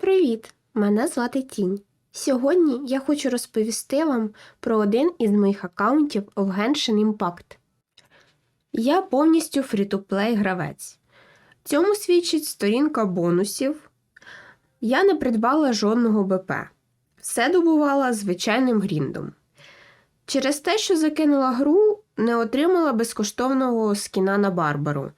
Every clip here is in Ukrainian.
Привіт! Мене звати Тінь. Сьогодні я хочу розповісти вам про один із моїх аккаунтів в Genshin Impact. Я повністю фрі-то-плей гравець. Цьому свідчить сторінка бонусів. Я не придбала жодного БП. Все добувала звичайним гріндом. Через те, що закинула гру, не отримала безкоштовного скіна на Барбару.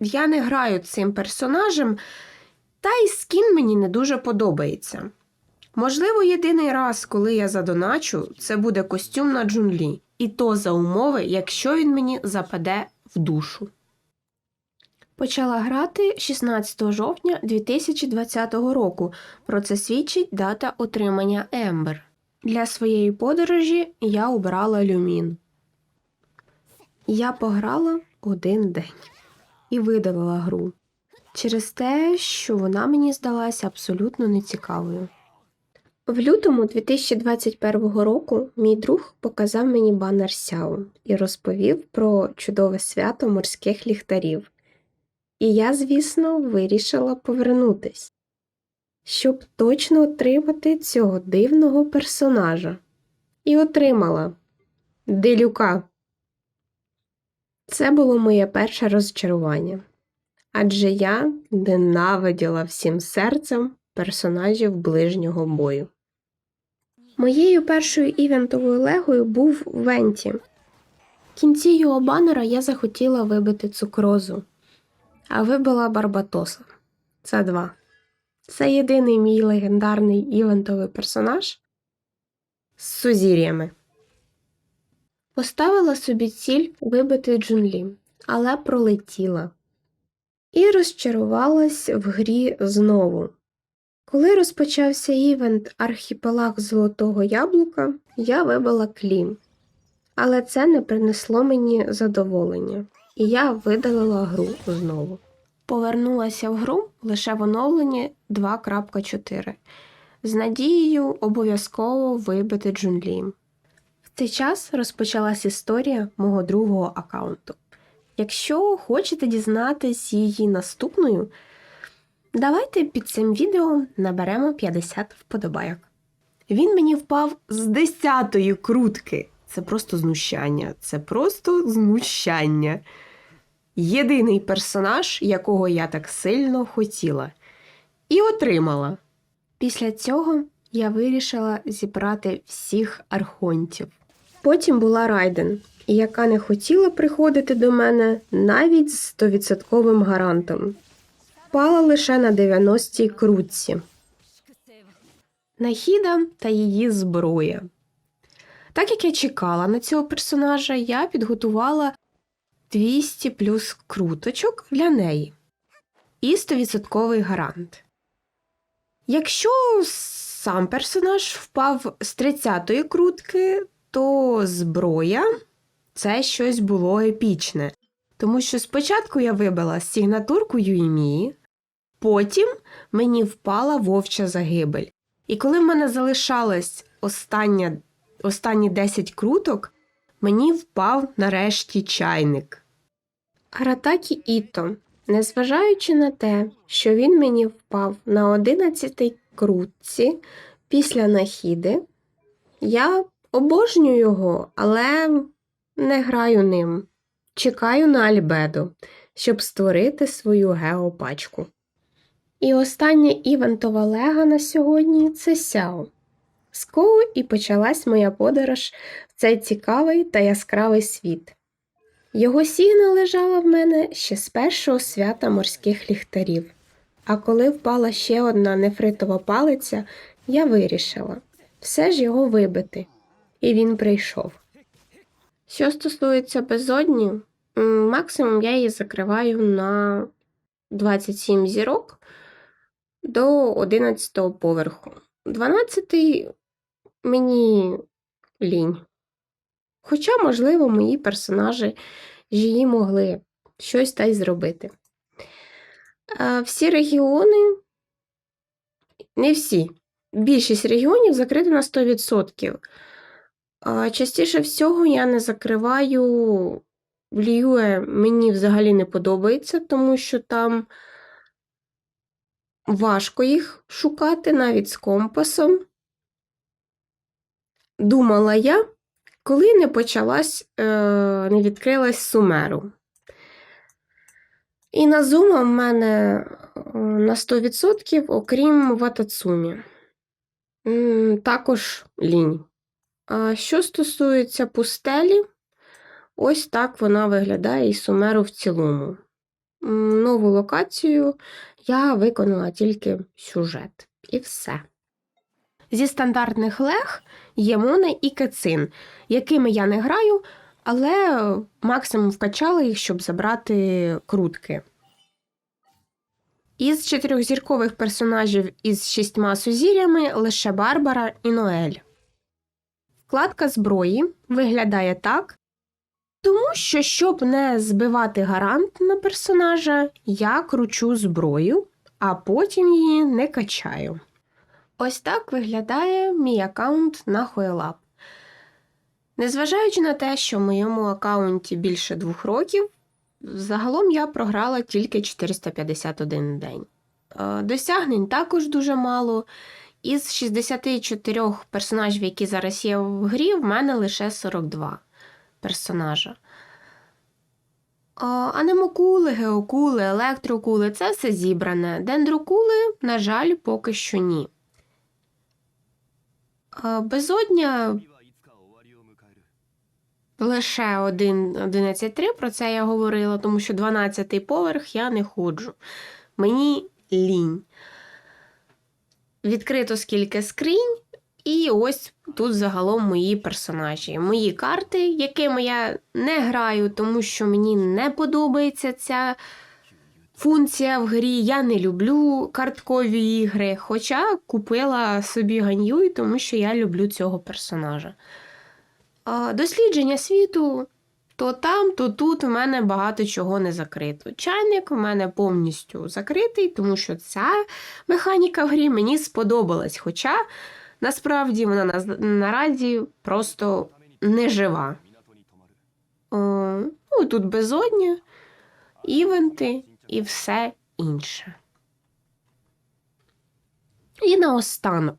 Я не граю цим персонажем, та й скін мені не дуже подобається. Можливо, єдиний раз, коли я задоначу, це буде костюм на джунлі, і то за умови, якщо він мені западе в душу. Почала грати 16 жовтня 2020 року. Про це свідчить дата отримання Ембер. Для своєї подорожі я обрала люмін. Я пограла один день і видалила гру через те, що вона мені здалася абсолютно нецікавою. В лютому 2021 року мій друг показав мені банер Сяо і розповів про чудове свято морських ліхтарів. І я, звісно, вирішила повернутись, щоб точно отримати цього дивного персонажа. І отримала Делюка. Це було моє перше розчарування адже я ненавиділа всім серцем персонажів ближнього бою. Моєю першою івентовою легою був Венті. В кінці його банера я захотіла вибити цукрозу, а вибила Барбатоса. Це два. Це єдиний мій легендарний івентовий персонаж з сузір'ями. Поставила собі ціль вибити джунлі, але пролетіла і розчарувалась в грі знову. Коли розпочався івент Архіпелаг Золотого Яблука, я вибила клім, але це не принесло мені задоволення, і я видалила гру знову. Повернулася в гру лише в оновленні 2.4 з надією обов'язково вибити джунлі. В цей час розпочалась історія мого другого аккаунту. Якщо хочете дізнатись її наступною, давайте під цим відео наберемо 50 вподобайок. Він мені впав з 10-ї крутки. Це просто знущання. Це просто знущання. Єдиний персонаж, якого я так сильно хотіла. І отримала. Після цього я вирішила зібрати всіх архонтів. Потім була Райден, яка не хотіла приходити до мене навіть з 100% гарантом. Впала лише на 90-й крутці. Нахіда та її зброя. Так як я чекала на цього персонажа, я підготувала 200 плюс круточок для неї і 100% гарант. Якщо сам персонаж впав з 30-ї крутки, то зброя це щось було епічне. Тому що спочатку я вибила сигнатурку Юймі, потім мені впала вовча загибель. І коли в мене залишалось остання, останні 10 круток, мені впав нарешті чайник. Аратакі Іто, незважаючи на те, що він мені впав на 11-й крутці після нахіди, я обожнюю його, але не граю ним. Чекаю на Альбедо, щоб створити свою геопачку. І остання івентова лега на сьогодні це Сяо. З кого і почалась моя подорож в цей цікавий та яскравий світ. Його сігна лежала в мене ще з першого свята морських ліхтарів, а коли впала ще одна нефритова палиця, я вирішила все ж його вибити, і він прийшов. Що стосується безодні, максимум я її закриваю на 27 зірок до 11 поверху. 12 мені лінь. Хоча, можливо, мої персонажі її могли щось та й зробити. Всі регіони, не всі, більшість регіонів закриті на 100%. Частіше всього я не закриваю Ліюе мені взагалі не подобається, тому що там важко їх шукати навіть з компасом. Думала я, коли не почалась, е, не відкрилась Сумеру. І Назума в мене е, на 100%, окрім Ватацумі. Також лінь. Що стосується пустелі, ось так вона виглядає і Сумеру в цілому. Нову локацію я виконала тільки сюжет. І все. Зі стандартних лег є Моне і Кецин, якими я не граю, але максимум вкачала їх, щоб забрати крутки. Із чотирьохзіркових персонажів із шістьма сузір'ями лише Барбара і Ноель. Вкладка зброї виглядає так, тому що, щоб не збивати гарант на персонажа, я кручу зброю, а потім її не качаю. Ось так виглядає мій аккаунт на Хойлаб. Незважаючи на те, що в моєму аккаунті більше двох років, загалом я програла тільки 451 день. Е, Досягнень також дуже мало. Із 64 персонажів, які зараз є в грі, в мене лише 42 персонажа. Анемокули, геокули, електрокули це все зібране. Дендрокули, на жаль, поки що ні. Безодня лише 1, 11.3, про це я говорила, тому що 12-й поверх я не ходжу. Мені лінь. Відкрито скільки скринь, і ось тут загалом мої персонажі. Мої карти, якими я не граю, тому що мені не подобається ця функція в грі. Я не люблю карткові ігри, хоча купила собі ганьюй, тому що я люблю цього персонажа. Дослідження світу. То там, то тут в мене багато чого не закрито. Чайник в мене повністю закритий, тому що ця механіка в грі мені сподобалась. Хоча насправді вона на, наразі просто не жива. О, ну, тут безодня, івенти і все інше. І наостанок.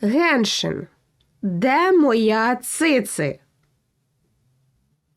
Геншин. Де моя цици?